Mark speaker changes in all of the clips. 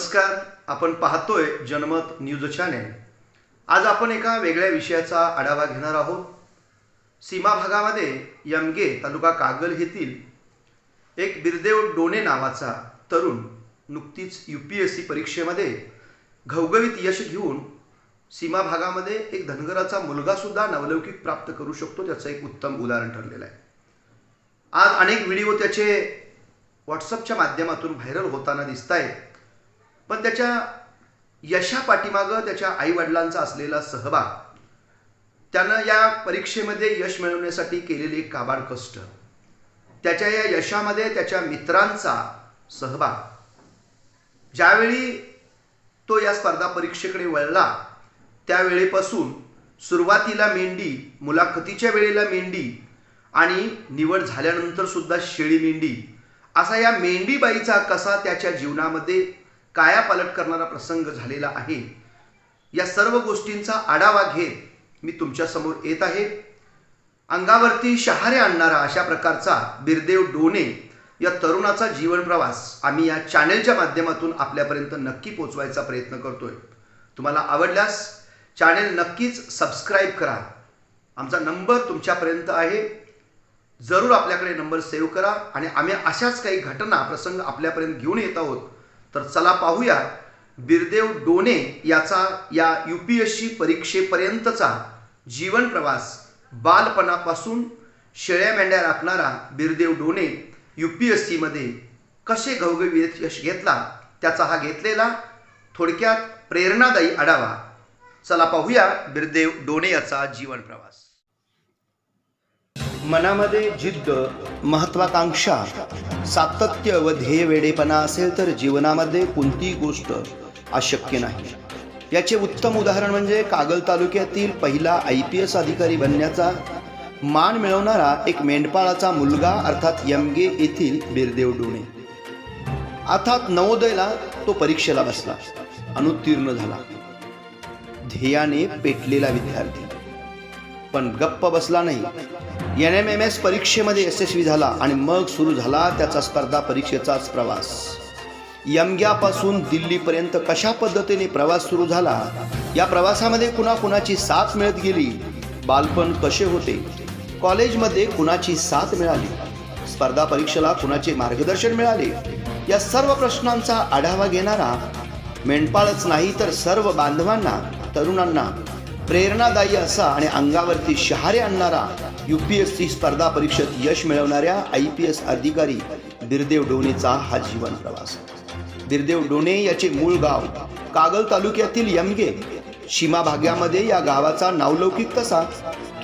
Speaker 1: नमस्कार आपण पाहतोय जनमत न्यूज चॅनेल. आज आपण एका वेगळ्या विषयाचा आढावा घेणार आहोत. सीमा भागामध्ये यमगे तालुका कागल येथील एक बिरदेव डोणे नावाचा तरुण नुकतीच यू पी एस सी परीक्षेमध्ये घवघवीत यश घेऊन सीमा भागामध्ये एक धनगराचा मुलगासुद्धा नवलौकिक प्राप्त करू शकतो त्याचं एक उत्तम उदाहरण ठरलेलं आहे. आज अनेक व्हिडिओ त्याचे व्हॉट्सअपच्या माध्यमातून व्हायरल होताना दिसत आहेत पण त्याच्या यशा पाठीमागं त्याच्या आईवडिलांचा असलेला सहभाग त्यानं या परीक्षेमध्ये यश मिळवण्यासाठी केलेले काबाड कष्ट त्याच्या या यशामध्ये त्याच्या मित्रांचा सहभाग. ज्यावेळी तो या स्पर्धा परीक्षेकडे वळला त्यावेळेपासून सुरुवातीला मेंढी मुलाखतीच्या वेळेला मेंढी आणि निवड झाल्यानंतर सुद्धा शेळी मेंढी असा या मेंढीबाईचा कसा त्याच्या जीवनामध्ये कायापालट करणारा प्रसंग झालेला आहे. या सर्व गोष्टींचा आढावा घेत मी तुमच्यासमोर येत आहे. अंगावरती शहारे आणणारा अशा प्रकारचा बिरदेव डोणे या तरुणाचा जीवन प्रवास आम्ही या चॅनेलच्या माध्यमातून आपल्यापर्यंत नक्की पोचवायचा प्रयत्न करतोय. तुम्हाला आवडल्यास चॅनेल नक्कीच सबस्क्राईब करा. आमचा नंबर तुमच्यापर्यंत आहे. जरूर आपल्याकडे नंबर सेव्ह करा आणि आम्ही अशाच काही घटना प्रसंग आपल्यापर्यंत घेऊन येत आहोत. तर चला पाहूया बिरदेव डोणे याचा या यू पी एस सी परीक्षेपर्यंतचा जीवन प्रवास बालपणापासून शेळ्या मेंढ्या राखणारा Birdev Done U P S सीमध्ये कसे घवघवीत यश घेतला त्याचा हा घेतलेला थोडक्यात प्रेरणादायी आढावा. चला पाहूया बिरदेव डोणे याचा जीवन प्रवास. मनामध्ये जिद्द महत्वाकांक्षा सातत्य व ध्येय वेडेपणा असेल तर जीवनामध्ये कोणतीही गोष्ट अशक्य नाही. याचे उत्तम उदाहरण म्हणजे कागल तालुक्यातील पहिला आय पी एस अधिकारी बनण्याचा मान मिळवणारा एक मेंढपाळाचा मुलगा अर्थात यमगे येथील बिरदेव डोणे. अर्थात नवोदयला तो परीक्षेला बसला अनुत्तीर्ण झाला. ध्येयाने पेटलेला विद्यार्थी. पण गप्प बसला नाही. एन एम एम एस परीक्षेमध्ये यशस्वी झाला आणि मग सुरू झाला त्याचा स्पर्धा परीक्षेचाच प्रवास. यमग्यापासून दिल्लीपर्यंत कशा पद्धतीने प्रवास सुरू झाला? या प्रवासामध्ये कुणाकुणाची साथ मिळत गेली? बालपण कसे होते? कॉलेजमध्ये कुणाची साथ मिळाली? स्पर्धा परीक्षेला कुणाचे मार्गदर्शन मिळाले? या सर्व प्रश्नांचा आढावा घेणारा मेंढपाळच नाही तर सर्व बांधवांना तरुणांना प्रेरणादायी असा आणि अंगावरती शहारे आणणारा यू पी एस सी स्पर्धा परीक्षेत यश मिळवणाऱ्या आय पी एस अधिकारी बिरदेव डोणेचा हा जीवन प्रवास. बिरदेव डोणे याचे मूळ गाव कागल तालुक्यातील यमगे. सीमा भाग्यामध्ये या गावाचा नावलौकिक तसा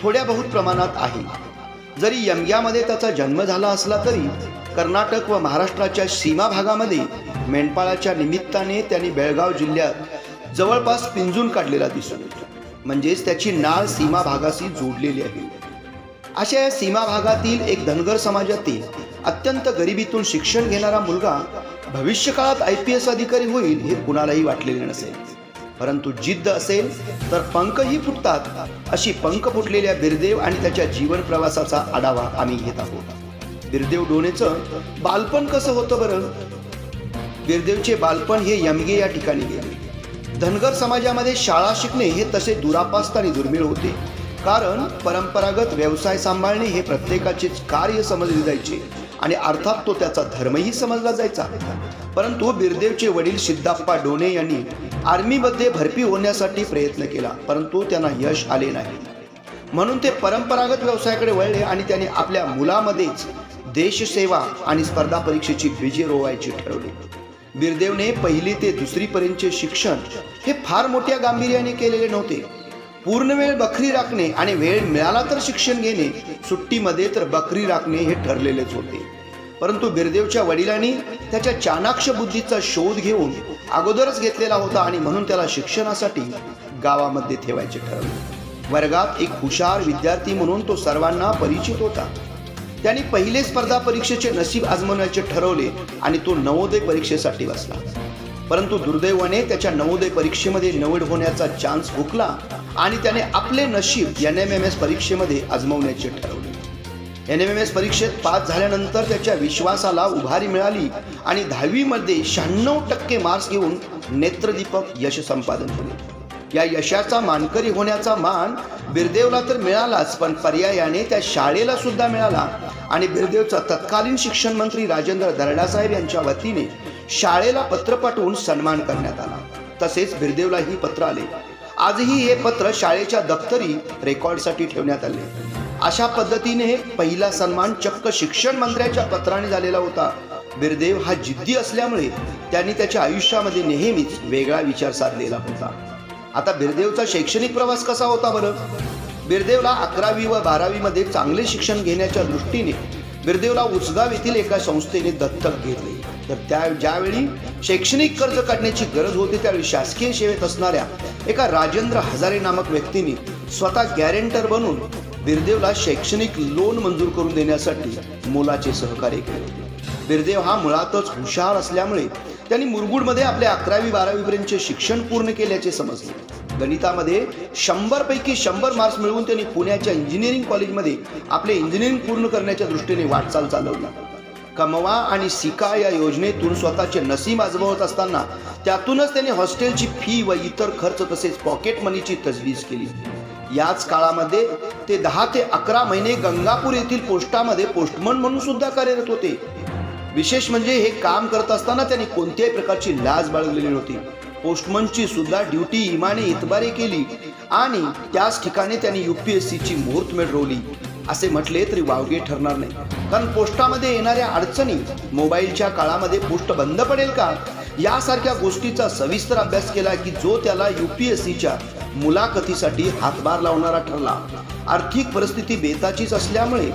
Speaker 1: थोड्या बहुत प्रमाणात आहे. जरी यमग्यामध्ये त्याचा जन्म झाला असला तरी कर्नाटक व महाराष्ट्राच्या सीमा भागामध्ये मेंढपाळाच्या निमित्ताने त्यांनी बेळगाव जिल्ह्यात जवळपास पिंजून काढलेला दिसून येतो. म्हणजेच त्याची नाळ सीमा भागाशी जोडलेली आहे. अशा या सीमा भागातील एक धनगर समाजातील अत्यंत गरिबीतून शिक्षण घेणारा मुलगा भविष्यकाळात आय पी एस अधिकारी होईल हे कुणालाही वाटलेले नसेल. परंतु जिद्द असेल तर पंखही फुटतात अशी पंख फुटलेल्या बिरदेव आणि त्याच्या जीवन प्रवासाचा आढावा आम्ही घेत आहोत. बिरदेव डोणेचं बालपण कसं होतं बरं? बिरदेवचे बालपण हे यमगे या ठिकाणी गेले. धनगर समाजामध्ये शाळा शिकणे हे तसे दुरापास्त आणि दुर्मिळ होते. कारण परंपरागत व्यवसाय सांभाळणे हे प्रत्येकाचेच कार्य समजले जायचे आणि अर्थात तो त्याचा धर्मही समजला जायचा. परंतु बिरदेवचे वडील सिद्धाप्पा डोणे यांनी आर्मीमध्ये भरती होण्यासाठी प्रयत्न केला परंतु त्यांना यश आले नाही. म्हणून ते परंपरागत व्यवसायाकडे वळले आणि त्यांनी आपल्या मुलामध्येच देशसेवा आणि स्पर्धा परीक्षेची बीजे रोवायची ठरवली. बिरदेवने पहिली ते दुसरीपर्यंतचे शिक्षण हे फार मोठ्या गांभीर्याने केलेले नव्हते. पूर्ण वेळ बकरी राखणे आणि वेळ मिळाला तर शिक्षण घेणे सुट्टीमध्ये तर बकरी राखणे हे ठरलेलेच होते. परंतु बिरदेवच्या वडिलांनी त्याच्या चाणाक्ष बुद्धीचा शोध घेऊन अगोदरच घेतलेला होता आणि म्हणून त्याला शिक्षणासाठी गावामध्ये ठेवायचे ठरवले. वर्गात एक हुशार विद्यार्थी म्हणून तो सर्वांना परिचित होता. त्यांनी पहिले स्पर्धा परीक्षेचे नशीब आजमवण्याचे ठरवले आणि तो नवोदय परीक्षेसाठी बसला. परंतु दुर्दैवाने त्याच्या नवोदय परीक्षेमध्ये निवड होण्याचा चान्स हुकला आणि त्याने आपले नशीब एन एम एम एस परीक्षेमध्ये आजमवण्याचे ठरवले. एन एम एम एस परीक्षेत पास झाल्यानंतर त्याच्या विश्वासाला उभारी मिळाली आणि दहावीमध्ये शहाण्णव टक्के मार्क्स घेऊन नेत्रदीपक यश संपादन केले. या यशाचा मानकरी होण्याचा मान बिरदेवला तर मिळालाच पण पर्यायाने त्या शाळेला सुद्धा मिळाला. आणि बिरदेवचा तत्कालीन शिक्षण मंत्री राजेंद्र दर्डासाहेब यांच्या वतीने शाळेला पत्र पाठवून सन्मान करण्यात आला. तसेच बिरदेवलाही पत्र आले. आजही हे पत्र शाळेच्या दप्तरी रेकॉर्डसाठी ठेवण्यात आले. अशा पद्धतीने पहिला सन्मान चक्क शिक्षण मंत्र्याच्या पत्राने झालेला होता. बिरदेव हा जिद्दी असल्यामुळे त्यांनी त्याच्या आयुष्यामध्ये नेहमीच वेगळा विचार साधलेला होता. आता बिरदेवचा शैक्षणिक प्रवास कसा होता बरं? बिरदेवला अकरावी व बारावीमध्ये चांगले शिक्षण घेण्याच्या दृष्टीने बिरदेवला उचगाव येथील एका संस्थेने दत्तक घेतले. तर त्या ज्यावेळी शैक्षणिक कर्ज काढण्याची गरज होती त्यावेळी शासकीय सेवेत असणाऱ्या एका राजेंद्र हजारे नामक व्यक्तीने स्वतः गॅरेंटर बनून बिरदेवला शैक्षणिक लोन मंजूर करून देण्यासाठी मोलाचे सहकार्य केले. बिरदेव हा मुळातच हुशार असल्यामुळे त्यांनी मुरगुडमध्ये आपले अकरावी बारावीपर्यंतचे शिक्षण पूर्ण केल्याचे समजले. गणितामध्ये शंभर पैकी शंभर मार्क्स मिळवून त्यांनी पुण्याच्या इंजिनिअरिंग कॉलेजमध्ये आपले इंजिनिअरिंग पूर्ण करण्याच्या दृष्टीने वाटचाल चालवला. कमवा आणि सिका या योजनेतून स्वतःचे नसीब आजमावत असताना त्यातूनच त्यांनी हॉस्टेलची फी व इतर खर्च तसेच पॉकेट मनीची तजवीज केली. याच काळामध्ये ते दहा ते अकरा महिने गंगापूर येथील पोस्टामध्ये पोस्टमन म्हणून सुद्धा कार्यरत होते. विशेष म्हणजे हे काम करत असताना त्यांनी कोणत्याही प्रकारची लाज बाळगलेली नव्हती. पोस्टमनची सुद्धा ड्युटी इमाने इतबारी केली आणि त्याच ठिकाणी त्यांनी युपीएससीची मुहूर्तमेढ रोवली असे म्हटले तरी वावगे ठरणार नाही. कारण पोस्टामध्ये येणाऱ्या अडचणी मोबाईलच्या काळामध्ये पोस्ट बंद पडेल का? यासारख्या गोष्टीचा सविस्तर अभ्यास केला की जो त्याला यू पी एस सीच्या मुलाखतीसाठी हातभार लावणारा ठरला. आर्थिक परिस्थिती बेताचीच असल्यामुळे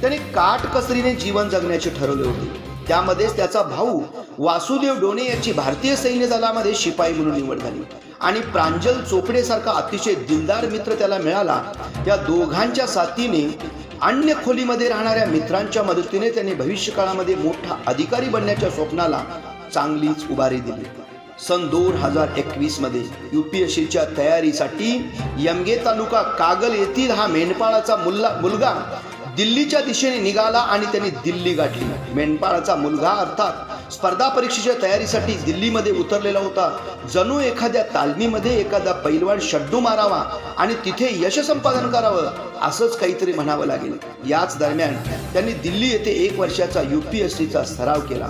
Speaker 1: त्याने काटकसरीने जीवन जगण्याचे ठरवले होते. त्यामध्येच त्याचा भाऊ वासुदेव डोने याची भारतीय सैन्य दलामध्ये शिपाई म्हणून निवड झाली. आणि प्रांजल चोपडेसारखा अतिशय दिलदार मित्र त्याला मिळाला. या दोघांच्या साथीने अन्य खोलीमध्ये राहणाऱ्या मित्रांच्या मदतीने त्यांनी भविष्यकाळामध्ये मोठा अधिकारी बनण्याच्या स्वप्नाला चांगलीच उभारी दिली. सन दोन हजार एकवीसमध्ये युपीएससीच्या तयारीसाठी यमगे तालुका कागल येथील हा मेंढपाळाचा मुल्ला मुलगा दिल्लीच्या दिशेने निघाला आणि त्यांनी दिल्ली गाठली. मेंढपाळाचा मुलगा अर्थात स्पर्धा परीक्षेच्या तयारीसाठी दिल्लीमध्ये उतरलेला होता. जणू एखाद्या तालमीमध्ये एखादा पैलवान शड्डू मारावा आणि तिथे यश संपादन करावं असंच काहीतरी म्हणावं लागेल. याच दरम्यान त्यांनी दिल्ली येथे एक वर्षाचा यू पी एस सीचा सराव केला.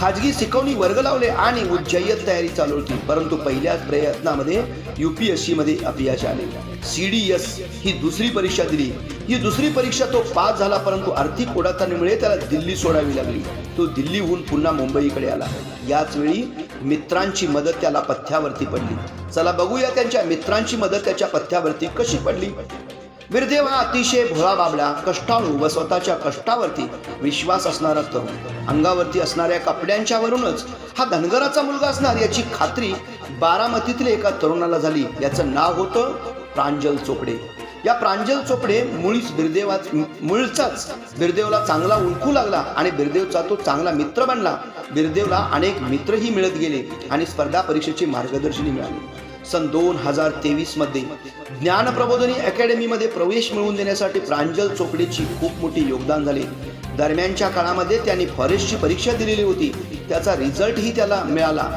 Speaker 1: खाजगी शिकवणी वर्ग लावले आणि उज्जय्यत तयारी चालू होती. परंतु पहिल्याच प्रयत्नामध्ये युपीएससी मध्ये अपयश आले. सी डी एस ही दुसरी परीक्षा दिली. ही दुसरी परीक्षा तो पास झाला परंतु आर्थिक ओढाताणीमुळे त्याला दिल्ली सोडावी लागली. तो दिल्लीहून पुन्हा मुंबईकडे आला. याच वेळी मित्रांची मदत त्याला पथ्यावरती पडली. चला बघूया त्यांच्या मित्रांची मदत त्याच्या पथ्यावरती कशी पडली. बिरदेव हा अतिशय भोळा बाबडा कष्टाळू व स्वतःच्या कष्टावरती विश्वास असणारा तरुण अंगावरती असणाऱ्या कपड्यांच्या वरूनच हा धनगराचा मुलगा असणार याची खात्री बारामतीतील एका तरुणाला झाली. याचं नाव होतं प्रांजल चोपडे. या प्रांजल चोपडे मुळीच बिरदेवा मुळचाच बिरदेवला चांगला ओळखू लागला आणि बिरदेवचा तो चांगला मित्र बनला. बिरदेवला अनेक मित्रही मिळत गेले आणि स्पर्धा परीक्षेची मार्गदर्शनी मिळाली. सन दोन हजार तेवीसमध्ये ज्ञानप्रबोधिनी अकॅडमीमध्ये प्रवेश मिळवून देण्यासाठी प्रांजल चोपडेची खूप मोठी योगदान झाले. दरम्यानच्या काळामध्ये त्यांनी फॉरेस्टची परीक्षा दिलेली होती. त्याचा रिझल्टही त्याला मिळाला.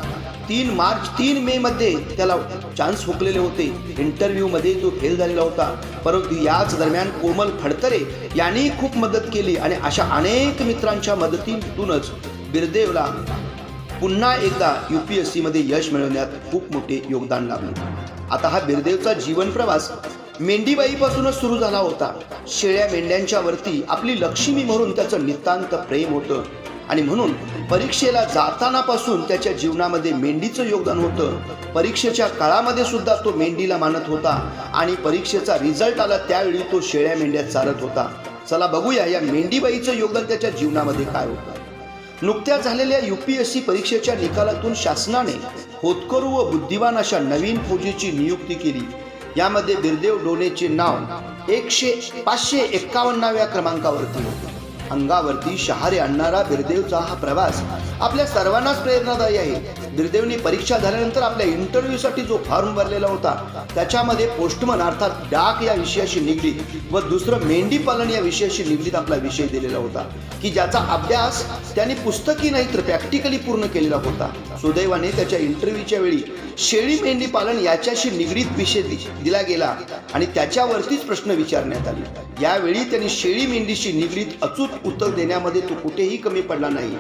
Speaker 1: तीन मार्च तीन मे मध्ये त्याला चान्स हुकलेले होते. इंटरव्ह्यू मध्ये तो फेल झालेला होता. परंतु याच दरम्यान कोमल फडतरे यांनी खूप मदत केली आणि अशा अनेक मित्रांच्या मदतीतूनच बिरदेवला पुन्हा एकदा यू पी एस सीमध्ये यश मिळवण्यात खूप मोठे योगदान लाभले आता हा बिरदेवचा जीवन प्रवास मेंढीबाईपासूनच सुरू झाला होता. शेळ्या मेंढ्यांच्या वरती आपली लक्ष्मी म्हणून त्याचं नितांत प्रेम होतं. आणि म्हणून परीक्षेला जातानापासून त्याच्या जीवनामध्ये मेंढीचं योगदान होतं. परीक्षेच्या काळामध्ये सुद्धा तो मेंढीला मानत होता आणि परीक्षेचा रिझल्ट आला त्यावेळी तो शेळ्या मेंढ्यात चालत होता. चला बघूया या मेंढीबाईचं योगदान त्याच्या जीवनामध्ये काय होतं. नुकत्याच झालेल्या यू पी एस सी परीक्षेच्या निकालातून शासनाने होतकरू व बुद्धिवान अशा नवीन फौजीची नियुक्ती केली. यामध्ये बिरदेव डोलेचे नाव एकशे पाचशे एक्कावन्नाव्या क्रमांकावरती होते. अंगावरती शहारे आणणारा बिरदेवचा हा प्रवास आपल्या सर्वांनाच प्रेरणादायी आहे. त्रिदेवने परीक्षा झाल्यानंतर आपल्या इंटरव्ह्यूसाठी जो फॉर्म भरलेला होता त्याच्यामध्ये पोस्टमन अर्थात डाक या विषयाशी निगडीत व दुसरं मेंढी पालन या विषयाशी निगडीत आपला विषय दिलेला होता की ज्याचा अभ्यास त्यांनी पुस्तकी नाही तर प्रॅक्टिकली पूर्ण केलेला होता. सुदैवाने त्याच्या इंटरव्ह्यूच्या वेळी शेळी मेंढी पालन याच्याशी निगडीत विषय दि- दिला गेला आणि त्याच्यावरतीच प्रश्न विचारण्यात आले. यावेळी त्यांनी शेळी मेंढीशी निगडीत अचूक उत्तर देण्यामध्ये तो कुठेही कमी पडला नाही.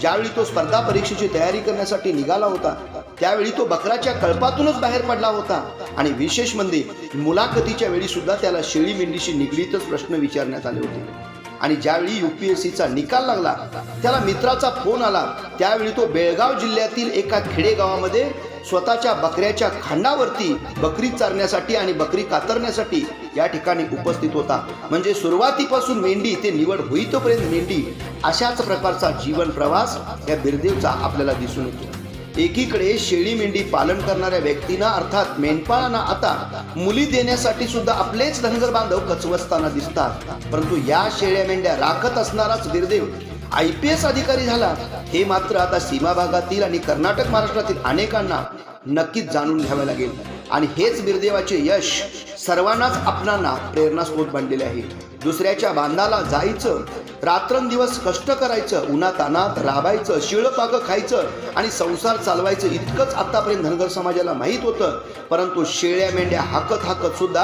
Speaker 1: ज्यावेळी तो स्पर्धा परीक्षेची तयारी करण्यासाठी निघाला होता त्यावेळी तो बकराच्या कळपातूनच बाहेर पडला होता. आणि विशेष म्हणजे मुलाखतीच्या वेळी सुद्धा त्याला शेळी मेंढीशी निगडीतच प्रश्न विचारण्यात आले होते. आणि ज्यावेळी युपीएससीचा निकाल लागला त्याला मित्राचा फोन आला. त्यावेळी तो बेळगाव जिल्ह्यातील एका खेडेगावामध्ये स्वतःच्या बकऱ्याच्या खांडावरती बकरी चारण्यासाठी आणि बकरी कातरण्यासाठी या ठिकाणी उपस्थित होता. म्हणजे सुरुवातीपासून मेंढी ते निवड होईतोपर्यंत मेंढी अशाच प्रकारचा जीवन प्रवास या बिरदेवचा आपल्याला दिसून येतो. एकीकडे शेळी मेंढी पालन करणाऱ्या व्यक्तींना अर्थात मेंढपाळांना आता मुली देण्यासाठी सुद्धा आपलेच धनगर बांधव कचवसताना दिसतात. परंतु या शेळ्या मेंढ्या राखत असणाराच बिरदेव आय पी एस अधिकारी झाला. हे मात्र आता सीमा भागातील आणि कर्नाटक महाराष्ट्रातील अनेकांना नक्कीच जाणून घ्यावे लागेल. आणि हेच बिरदेवाचे यश सर्वांनाच आपणांना प्रेरणास्रोत बनलेले आहे दुसऱ्याच्या बांधाला जायचं रात्रंदिवस कष्ट करायचं उन्हात अनात राबायचं शिळपाकं खायचं आणि संसार चालवायचं इतकंच आतापर्यंत धनगर समाजाला माहीत होतं. परंतु शेळ्या मेंढ्या हाकत हाकत सुद्धा